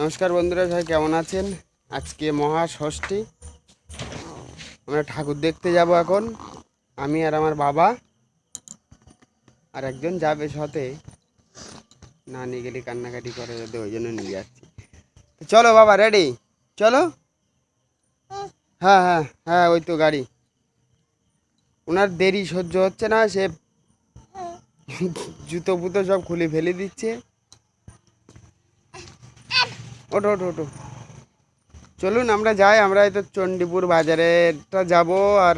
নমস্কার বন্ধুরা, সবাই কেমন আছেন? আজকে মহা ষষ্ঠী আমরা ঠাকুর দেখতে যাব এখন। আমি আর আমার বাবা আর একজন যাবে সাথে। না, নিয়ে গেলে কান্নাকাটি করে যাতে ওই জন্য নিয়ে যাচ্ছি। চলো বাবা রেডি চলো? হ্যাঁ হ্যাঁ হ্যাঁ ওই তো গাড়ি। ওনার দেরি সহ্য হচ্ছে না, সে জুতো ফুতো সব খুলে ফেলে দিচ্ছে। ওঠো ওঠো ওঠো। চলুন, আমরা যাই, আমরা এই তো চণ্ডীপুর বাজারেরটা যাব, আর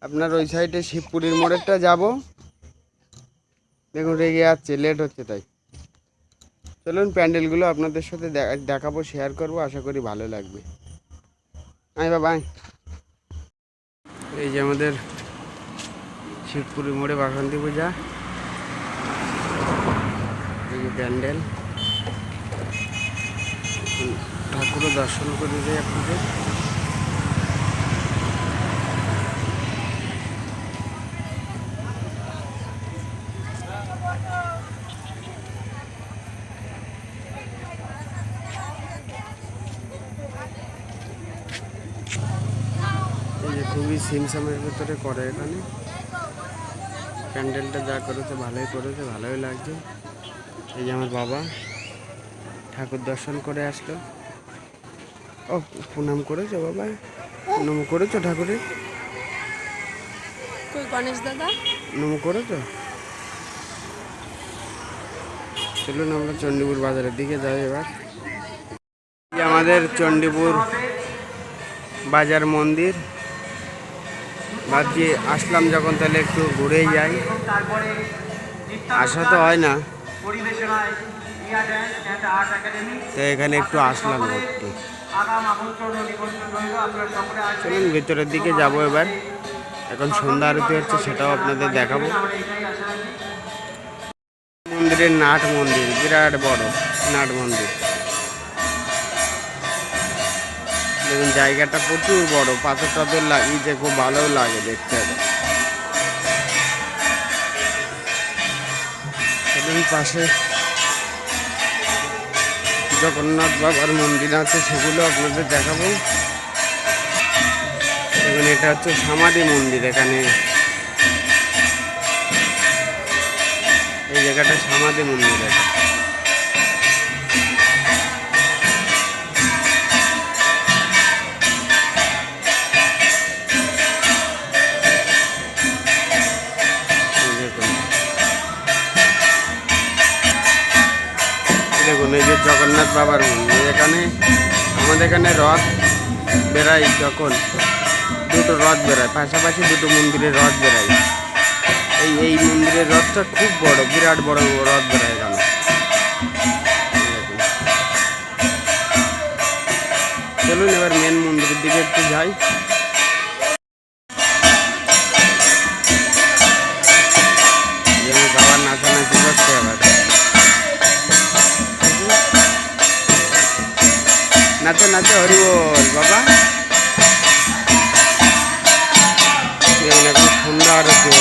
আপনার ওই সাইডে শিবপুরের মোড়েরটা যাব। দেখুন, রেগে যাচ্ছে লেট হচ্ছে তাই। চলুন, প্যান্ডেলগুলো আপনাদের সাথে দেখা- দেখাবো শেয়ার করব, আশা করি ভালো লাগবে। আয় বাবা। এই যে আমাদের শিবপুরের মোড়ে বাসন্তী পূজা। এই যে প্যান্ডেল। ঠাকুরও দর্শন করে দেয় আপনাদের। খুবই সিমসামের ভিতরে করে এখানে। প্যান্ডেলটা যা করেছে, ভালোই করেছে, ভালোই লাগছে। এই যে আমার বাবা। ঠাকুর দর্শন করে আসলো। ও প্রণাম করেছ বাবা। প্রণাম করেছ ঠাকুরের কই গণেশ দাদা? প্রণাম করেছ? চলুন আমরা চণ্ডীপুর বাজারের দিকে যাই এবার। আমাদের চণ্ডীপুর বাজার মন্দির। ভাবছি আসলাম যখন তাহলে একটু ঘুরেই যাই। আসা তো হয় না। তো এখানে একটু আসলাম আসবেন চলুন ভেতরের দিকে যাব এবার। এখন সন্ধ্যা আরতি হচ্ছে, সেটাও আপনাদের দেখাবো। মন্দিরের নাট মন্দির, বিরাট বড় নাট মন্দির। দেখুন, জায়গাটা প্রচুর বড়, পাথর টাথর লাগিয়েছে খুব ভালো লাগে দেখতে। পাশে জগন্নাথ বাবার মন্দির আছে, সেগুলো আপনাদের দেখাবো। এবং এটা হচ্ছে সমাধি মন্দির এখানে। এই জায়গাটা সমাধি মন্দির আছে। বাবার মন্দির এখানে আমাদের এখানে রথ বেড়ায় যখন, দুটো রথ বেড়ায়, পাশাপাশি দুটো মন্দিরের রথ বেড়ায়। এই এই মন্দিরের রথটা খুব বড়, বিরাট বড় রথ বেড়ায় এখানে। চলুন এবার মেন মন্দিরের দিকে একটু যাই। এখন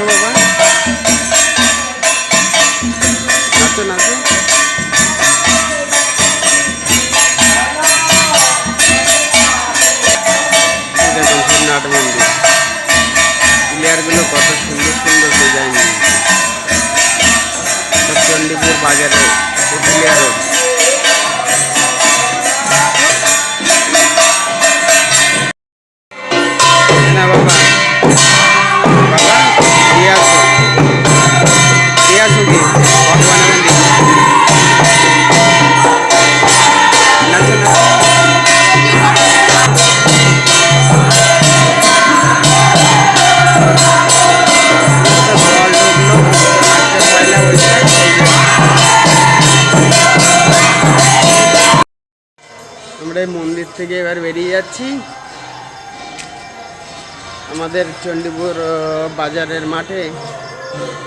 বাবা নাচো বাবা নাচো নাচো এই দেখুন সোমনাথ মন্দির প্লেয়ারগুলো কত সুন্দর সুন্দর ডিজাইন সব চণ্ডীপুর বাজারে প্লেয়ার না আমরা এই মন্দির থেকে এবার বেরিয়ে যাচ্ছি। আমাদের চণ্ডীপুর বাজারের মাঠে।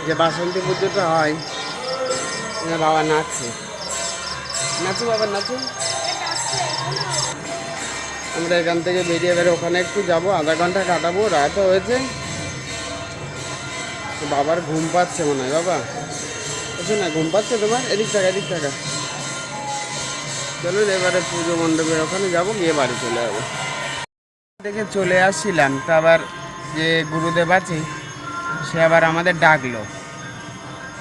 যে বাসন্তী পুজোটা হয়। বাবা নাচছে নাচো বাবা, নাচো। আমরা এখান থেকে বেরিয়ে এবার ওখানে একটু যাব, আধা ঘণ্টা কাটাবো, রাত হয়েছে। বাবার ঘুম পাচ্ছে মনে হয়, বাবা। বুঝছ না, ঘুম পাচ্ছে তোমার? এদিক টাকা এদিক টাকা চলুন এবারে পুজো মণ্ডপের ওখানে যাব, গিয়ে বাড়ি চলে যাব দেখে চলে আসছিলাম, তো আবার যে গুরুদেব আছে সে আবার আমাদের ডাকলো।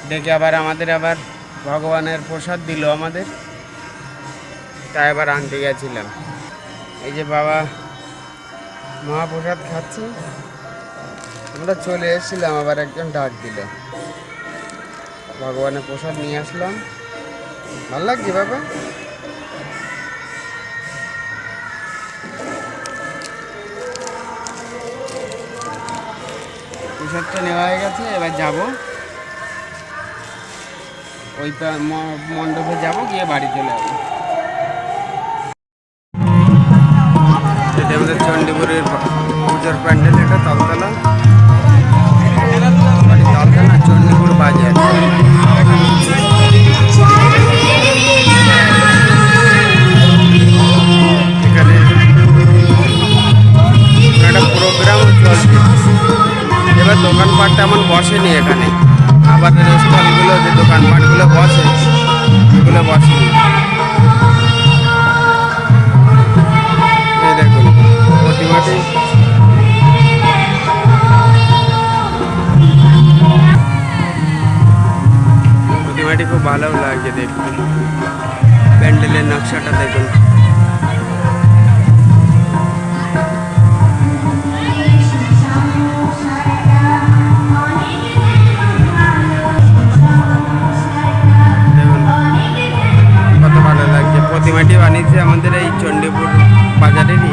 ডেকে আবার আমাদের আবার ভগবানের প্রসাদ দিল আমাদের। তাই আবার আনতে গেছিলাম। এই যে বাবা মহাপ্রসাদ খাচ্ছি। আমরা চলে এসেছিলাম, আবার একজন ডাক দিল। ভগবানের প্রসাদ নিয়ে আসলাম। ভালো লাগছে বাবা? প্রসাদটা নেওয়া হয়ে গেছে এবার যাব। ওই মণ্ডপে যাব গিয়ে বাড়ি চলে যাব আবার স্টলগুলো, যে দোকানপাটগুলো বসে, সেগুলো এই দেখুন প্রতিমাটি প্রতিমাটি খুব ভালো লাগছে দেখতে। প্যান্ডেলের নকশাটা দেখুন দেখুন। আমাদের এই চণ্ডীপুর বাজারেরই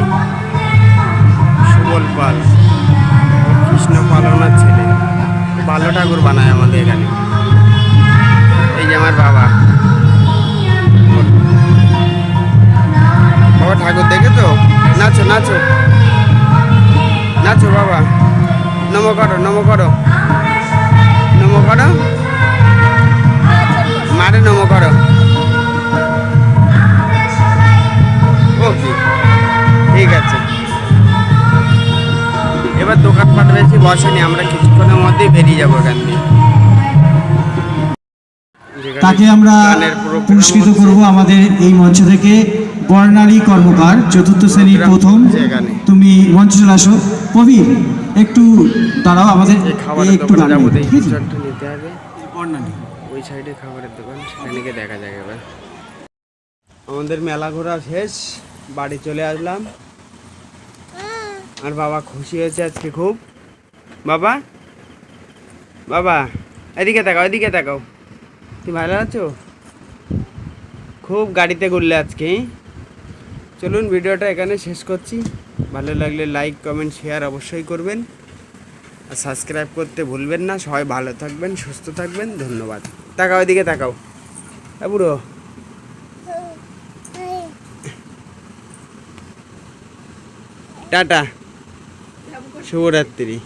সুবল পাল। কৃষ্ণ পালনার ছেলে। ভালো ঠাকুর বানায় আমাদের এখানে। এই যে আমার বাবা। বাবা ঠাকুর দেখেছ? নাচো নাচো। নাচো বাবা। নমো করো নমো করো। নমো করো। মারে নমো করো। দোকানপাট বেশি বসেনি আমরা কিছুক্ষণের মধ্যেই বেরিয়ে যাব এখান থেকে তাকে আমরা পুরস্কৃত। করব আমাদের এই মঞ্চ থেকে বর্ণালী কর্মকার চতুর্থ শ্রেণির প্রথম। তুমি মঞ্চে চলে আসো। প্রবীর একটু দাঁড়াও আমাদের একটু বর্ণালী। ওই সাইডে খাবারের দোকান সেখানে গিয়ে দেখা যাবে এবার। আমাদের মেলা ঘোরা শেষ বাড়ি চলে আসলাম। আর বাবা খুশি হয়েছে আজকে খুব। বাবা? বাবা, এদিকে তাকাও এদিকে তাকাও। তুমি ভালো আছো? খুব গাড়িতে ঘুরলে আজকে? চলুন ভিডিওটা এখানে শেষ করছি। ভালো লাগলে লাইক কমেন্ট শেয়ার অবশ্যই করবেন। আর সাবস্ক্রাইব করতে ভুলবেন না। সবাই ভালো থাকবেন, সুস্থ থাকবেন। ধন্যবাদ। তাকাও, এদিকে তাকাও। বুড়ো। টাটা। শুভরাত্রি